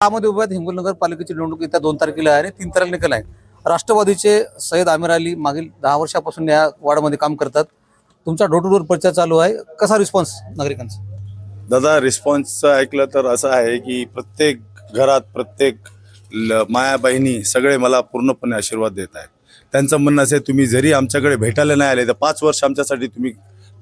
त्यामध्ये उभे आहेत हिंगोली नगरपालिकेची निवडणूक येत्या दोन तारखेला आहे आणि तीन तारखेला निकाल आहे. राष्ट्रवादीचे सय्यद आमिर अली मागील दहा वर्षापासून या वार्डामध्ये काम करतात. तुमचा डोर टू डोर प्रचार चालू आहे. कसा रिस्पॉन्स नागरिकांचा? दादा रिस्पॉन्सचं ऐकलं तर असं आहे की प्रत्येक घरात प्रत्येक माया बहिणी सगळे मला पूर्णपणे आशीर्वाद देत आहेत. त्यांचं म्हणणं असे तुम्ही जरी आमच्याकडे भेटायला नाही आले तर पाच वर्ष आमच्यासाठी तुम्ही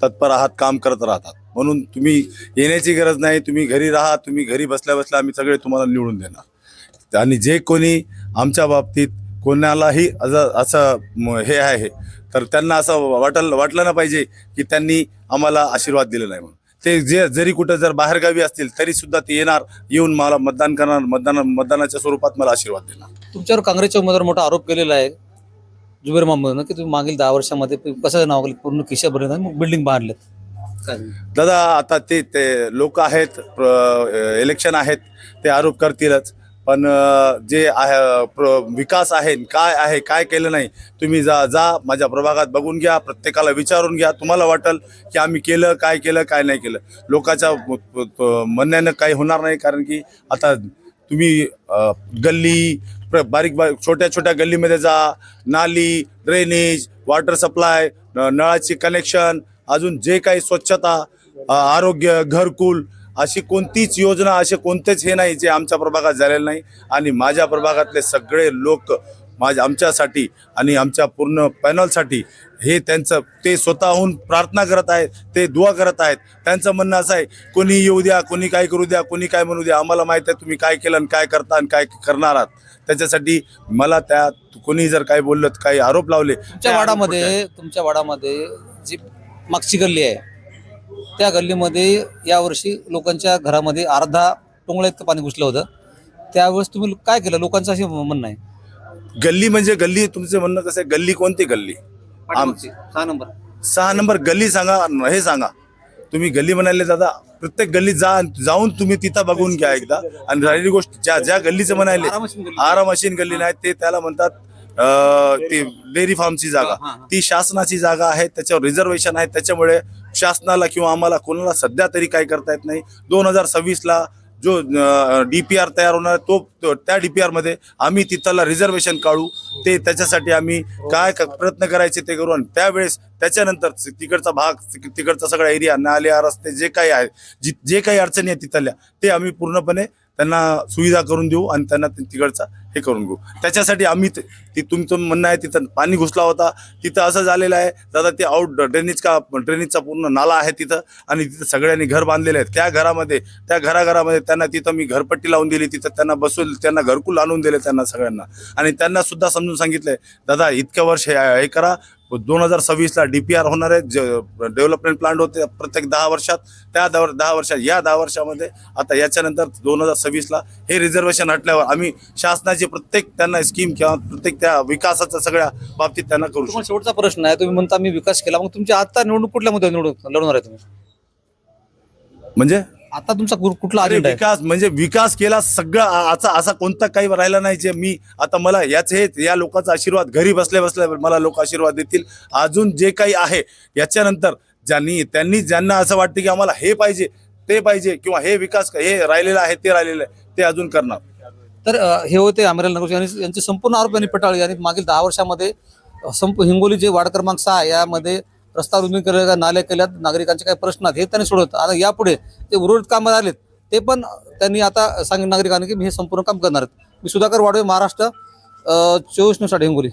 तत्पर आहात काम करत राहतात. म्हणून तुम्ही येण्याची गरज नाही तुम्ही घरी राहा तुम्ही घरी बसल्या बसल्या आम्ही सगळे तुम्हाला निवडून देणार. आणि जे कोणी आमच्या बाबतीत कोणालाही असं असं हे आहे तर त्यांना असं वाटल वाटलं ना पाहिजे की त्यांनी आम्हाला आशीर्वाद दिले नाही म्हणून. ते जे जरी कुठं जर बाहेरगावी असतील तरी सुद्धा ते येणार येऊन मला मतदान करणार मतदान मतदानाच्या स्वरूपात मला आशीर्वाद देणार. तुमच्यावर काँग्रेसच्या उमेदवार मोठा आरोप केलेला आहे जुबेर मामून की तुम्ही मागील दहा वर्षामध्ये कसं नाव पूर्ण खिशा भरले मग बिल्डिंग बांधलेत. दादा आता ते ते लोक आहेत प्र- इलेक्शन आहेत ते आरोप करतीलच. पण जे आहे प्र- विकास आहे काय आहे काय केलं नाही तुम्ही जा जा माझ्या प्रभागात बघून घ्या प्रत्येकाला विचारून घ्या. तुम्हाला वाटेल की आम्ही केलं काय केलं काय नाही केलं. लोकांच्या म्हणण्यानं काही होणार नाही कारण की आता तुम्ही गल्ली बारीक बारीक छोट्या छोट्या गल्लीमध्ये जा. नाली ड्रेनेज वॉटर सप्लाय नळाची कनेक्शन अजून जे काही स्वच्छता आरोग्य घरकुल अशी कोणतीच योजना असे कोणतेच हे नाही जे आमच्या प्रभागात झालेलं नाही. आणि माझ्या प्रभागातले सगळे लोक माझ्या आमच्यासाठी आणि आमच्या पूर्ण पॅनलसाठी हे त्यांचं ते स्वतःहून प्रार्थना करत आहेत ते दुआ करत आहेत. त्यांचं म्हणणं असं आहे कोणी येऊ द्या कोणी काय करू द्या कोणी काय म्हणू द्या आम्हाला माहीत आहे तुम्ही काय केलं आणि काय करता आणि काय करणार आहात. त्याच्यासाठी मला त्या कोणी जर काय बोललं काही आरोप लावले तुमच्या वाडामध्ये तुमच्या वाडामध्ये जी मागची गल्ली आहे. त्या गल्लीमध्ये यावर्षी लोकांच्या घरामध्ये अर्धा टोंगळ्या इतकं पाणी घुसलं होतं. त्यावेळेस तुम्ही काय केलं? लोकांचं असे म्हणणं आहे. गल्ली म्हणजे गल्ली तुमचं म्हणणं कसं आहे? गल्ली कोणती गल्ली? पाठीमागची, सहा नंबर. सहा नंबर गल्ली सांगा हे सांगा. तुम्ही गल्ली म्हणाले दादा प्रत्येक गल्लीत जा जाऊन तुम्ही तिथं बघून घ्या एकदा. आणि राहिली गोष्ट ज्या ज्या गल्लीचं म्हणाले आरामशीर गल्ली. आरा मशीन गल्ली नाही ते त्याला म्हणतात ती डेअरी फार्मची जागा. ती शासनाची जागा आहे त्याच्यावर रिझर्वेशन आहे त्याच्यामुळे शासनाला किंवा आम्हाला कोणाला सध्या तरी काय करता येत नाही. दोन हजार सव्वीसला जो डी पी आर तयार होणार तो तो- त्या डी पी आरमध्ये आम्ही तिथला रिझर्वेशन काढू. ते त्याच्यासाठी आम्ही काय प्रयत्न करायचे ते करू. आणि त्यावेळेस त्याच्यानंतर तिकडचा भाग तिक- तिकडचा सगळा एरिया नाल्या रस्ते जे काही आहे जी जे काही अडचणी आहेत तिथल्या ते आम्ही पूर्णपणे त्यांना सुविधा करून देऊ आणि त्यांना तिकडचा हे करून घेऊ. त्याच्यासाठी आम्ही ते- ती तुमचं म्हणणं आहे तिथं पाणी घुसला होता. तिथं असं झालेलं आहे दादा ते आउट ड्रेनेज का ड्रेनेजचा पूर्ण नाला आहे तिथं आणि तिथं सगळ्यांनी घर बांधलेले आहेत. त्या घरामध्ये त्या घराघरामध्ये त्यांना तिथं मी घरपट्टी लावून दिली. तिथं त्यांना बसवून त्यांना घरकुल आणून दिले त्यांना सगळ्यांना. आणि त्यांना सुद्धा समजून सांगितलंय दादा इतक्या वर्ष हे हे करा. दोन हजार सव्वीसला डी पी आर होणार आहे. डेव्हलपमेंट प्लांट होते प्रत्येक दहा वर्षात. त्या दहा दहा वर्षात या दहा वर्षामध्ये आता याच्यानंतर दोन हजार सव्वीसला हे रिझर्वेशन हटल्यावर आम्ही शासनाची प्रत्येक त्यांना स्कीम किंवा प्रत्येक त्या विकासाच्या सगळ्या बाबतीत त्यांना करू शकतो. शेवटचा प्रश्न आहे. तुम्ही म्हणता मी विकास केला. मग तुमची आता निवडणूक कुठल्या मध्ये निवडून लढवणार आहे तुम्ही? म्हणजे? आता तुमचा कु- कुठला अरे अजेंडा आहे? विकास म्हणजे विकास केला सगळं आ- असा असा कोणता काही राहिला नाही जे मी आता मला याच हे या लोकांचा आशीर्वाद घरी बसल्या बसल्या मला लोक आशीर्वाद देतील. अजून जे काही आहे याच्यानंतर ज्यांनी त्यांनी ज्यांना असं वाटतं की आम्हाला हे पाहिजे ते पाहिजे किंवा हे विकास हे राहिलेलं आहे ते राहिलेलं आहे ते अजून करणार. तर अ, हे होते अमरेल नगर यांनी यांचे संपूर्ण आरोप यांनी फेटाळले आणि मागील दहा वर्षामध्ये अ, संप हिंगोली जे वार्ड क्रमांक सहा यामध्ये रस्ता रुंदी केल्या नाल्या केल्यात नागरिकांचे काही प्रश्न आहेत हे त्यांनी सोडवत. आता यापुढे जे उर्वरित कामं आलेत ते पण त्यांनी आता सांग नागरिकांनी की मी हे संपूर्ण काम करणार आहेत. मी सुधाकर वाडवे महाराष्ट्र चोवीस न्यूजसाठी हिंगोली.